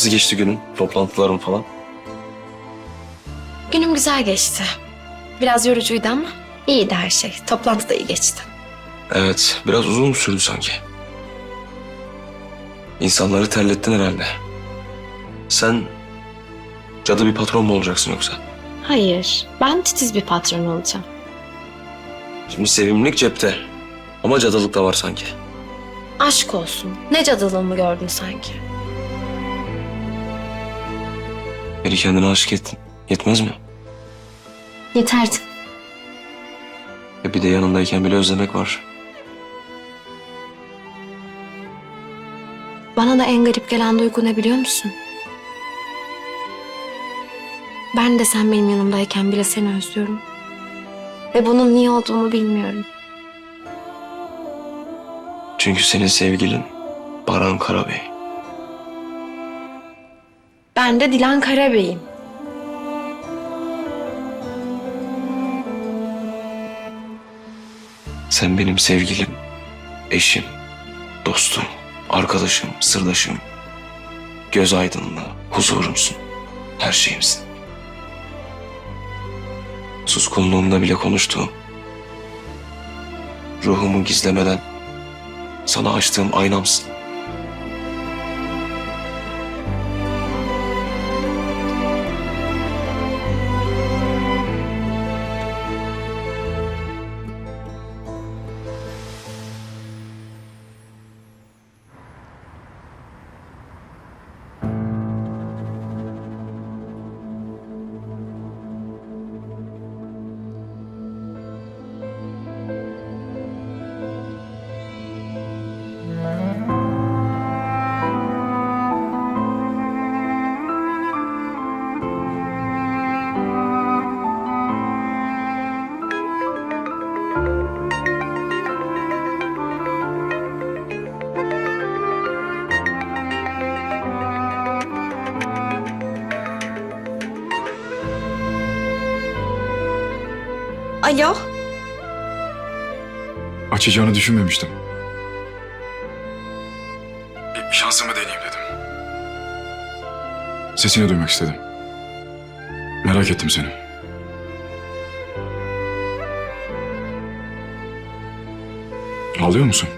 Nasıl geçti günün? Toplantıların falan? Günüm güzel geçti. Biraz yorucuydu ama iyiydi her şey. Toplantı da iyi geçti. Evet, biraz uzun sürdü sanki? İnsanları terlettin herhalde. Sen cadı bir patron mu olacaksın yoksa? Hayır, ben titiz bir patron olacağım. Şimdi sevimlilik cepte. Ama cadılık da var sanki. Aşk olsun. Ne cadılığımı gördün sanki. Beni kendine aşık ettin. Yetmez mi? Yeterdi. E bir de yanındayken bile özlemek var. Bana da en garip gelen duygu ne biliyor musun? Ben de sen benim yanımdayken bile seni özlüyorum. Ve bunun niye olduğunu bilmiyorum. Çünkü senin sevgilin Baran Karabey. Ben de Dilan Karabey'im. Sen benim sevgilim, eşim, dostum, arkadaşım, sırdaşım. Göz aydınlığı, huzurumsun. Her şeyimsin. Suskunluğumda bile konuştuğum. Ruhumu gizlemeden sana açtığım aynamsın. Alo? Açacağını düşünmemiştim. Bir, şansımı deneyeyim dedim. Sesini duymak istedim. Merak ettim seni. Ağlıyor musun?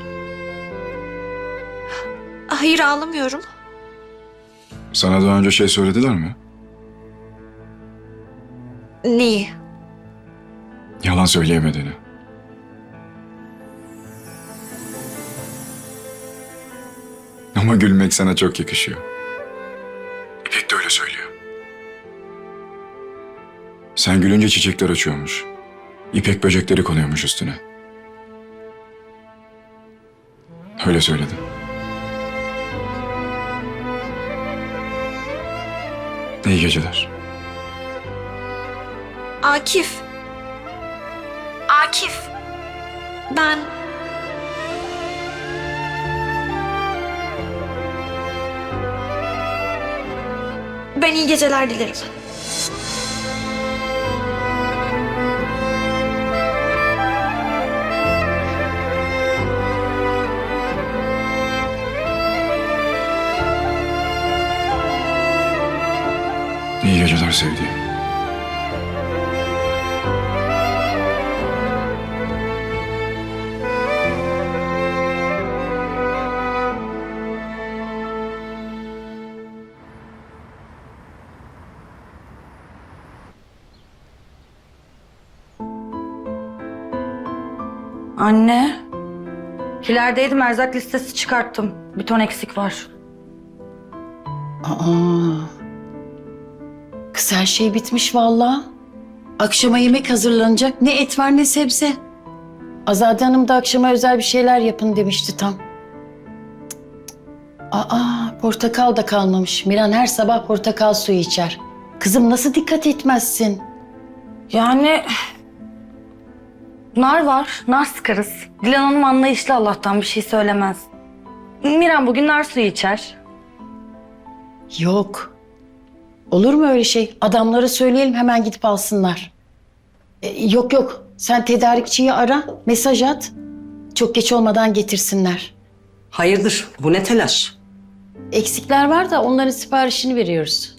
Hayır ağlamıyorum. Sana daha önce şey söylediler mi? Neyi? Yalan söyleyemediğini. Ama gülmek sana çok yakışıyor. İpek de öyle söylüyor. Sen gülünce çiçekler açıyormuş. İpek böcekleri konuyormuş üstüne. Öyle söyledi. İyi geceler. Akif. Ben... Ben iyi geceler dilerim. İyi geceler sevdiğim. Anne. İlerideydim erzak listesi çıkarttım. Bir ton eksik var. Aa. Kız her şey bitmiş vallahi. Akşama yemek hazırlanacak. Ne et var ne sebze. Azade Hanım da akşama özel bir şeyler yapın demişti tam. Aa, portakal da kalmamış. Miran her sabah portakal suyu içer. Kızım nasıl dikkat etmezsin? Yani nar var. Nar sıkarız. Dilan Hanım anlayışlı Allah'tan bir şey söylemez. Miran bugün nar suyu içer. Yok. Olur mu öyle şey? Adamlara söyleyelim hemen gidip alsınlar. E, yok yok. Sen tedarikçiyi ara, mesaj at. Çok geç olmadan getirsinler. Hayırdır? Bu ne telaş? eksikler var da onların siparişini veriyoruz.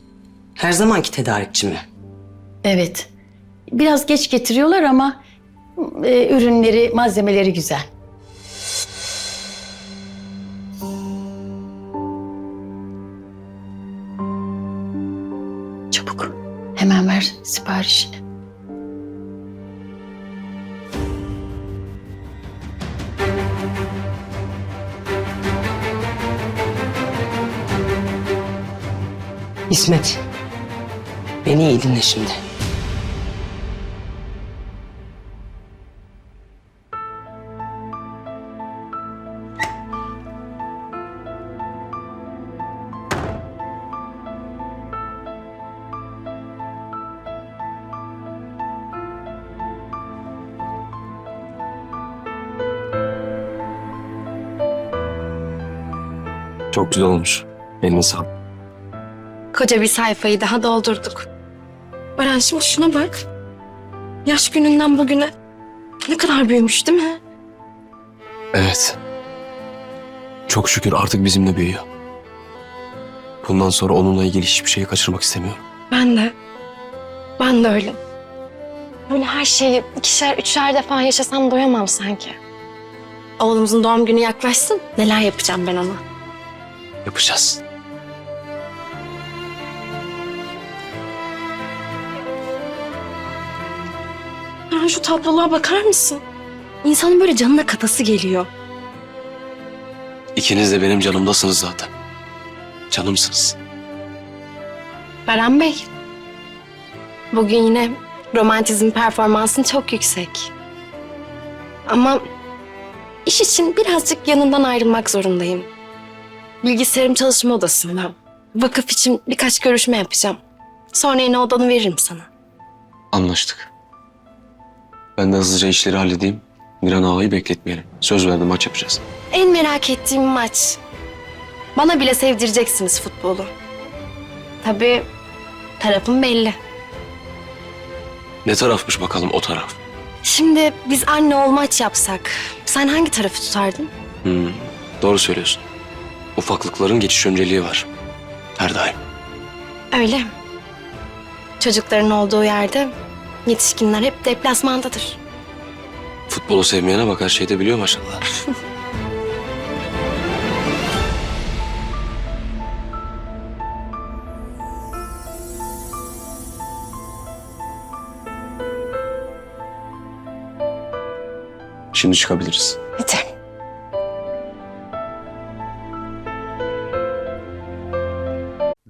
Her zamanki tedarikçi mi? Evet. Biraz geç getiriyorlar ama e, ürünleri, malzemeleri güzel. Çabuk. Hemen ver siparişini. İsmet. Beni iyi dinle şimdi. Çok güzel olmuş. Eline sağlık. Koca bir sayfayı daha doldurduk. Baran şimdi şuna bak. Yaş gününden bugüne ne kadar büyümüş değil mi? Evet. Çok şükür artık bizimle büyüyor. Bundan sonra onunla ilgili hiçbir şeyi kaçırmak istemiyorum. Ben de. Ben de öyle. Böyle her şeyi ikişer, üçer defa yaşasam doyamam sanki. Oğlumuzun doğum günü yaklaşsın. Neler yapacağım ben ona. Yapacağız. Ya şu tabloluğa bakar mısın? İnsanın böyle canına katası geliyor. İkiniz de benim canımdasınız zaten. Canımsınız. Baran Bey. Bugün yine romantizm performansın çok yüksek. Ama iş için birazcık yanından ayrılmak zorundayım. Bilgisayarım çalışma odasında. Vakıf için birkaç görüşme yapacağım. Sonra yine odanı veririm sana. Anlaştık. Ben de hızlıca işleri halledeyim. Miran ağayı bekletmeyelim. Söz verdim maç yapacağız. En merak ettiğim maç. Bana bile sevdireceksiniz futbolu. Tabii tarafım belli. Ne tarafmış bakalım o taraf? Şimdi biz anne ol maç yapsak sen hangi tarafı tutardın? Hmm, doğru söylüyorsun. Ufaklıkların geçiş önceliği var. Her daim. Öyle. Çocukların olduğu yerde yetişkinler hep deplasmandadır. Futbolu sevmeyene bak her şeyi de biliyor maşallah. Şimdi çıkabiliriz.